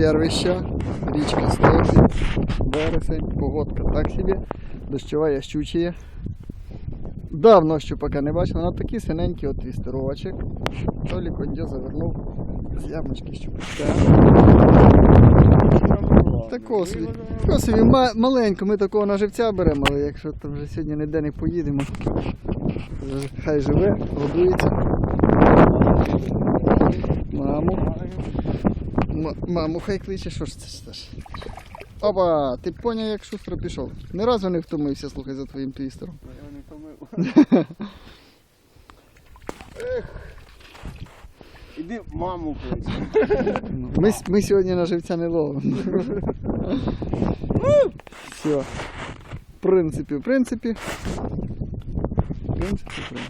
червища, річка Стопі, вересень, погодка так собі, дощова я щучає. Давно щупака не бачив, вона такий синенький от твістеровочок. Толік Кондьо завернув з ямочки щупачка. Такого собі. Такого собі маленько, ми такого на живця беремо, але якщо там вже сьогодні ніде не поїдемо, хай живе, годується. Маму. М- маму хай кличе, що ж це ж теж. Опа, ти поняв, як шустро пішов. Ні разу не втомився, слухай, за твоїм твістером. Я не помив. Іди маму клич. Ну, Ми, ми сьогодні на живця не ловимо. Все. В принципі, в принципі. В принципі, в принципі.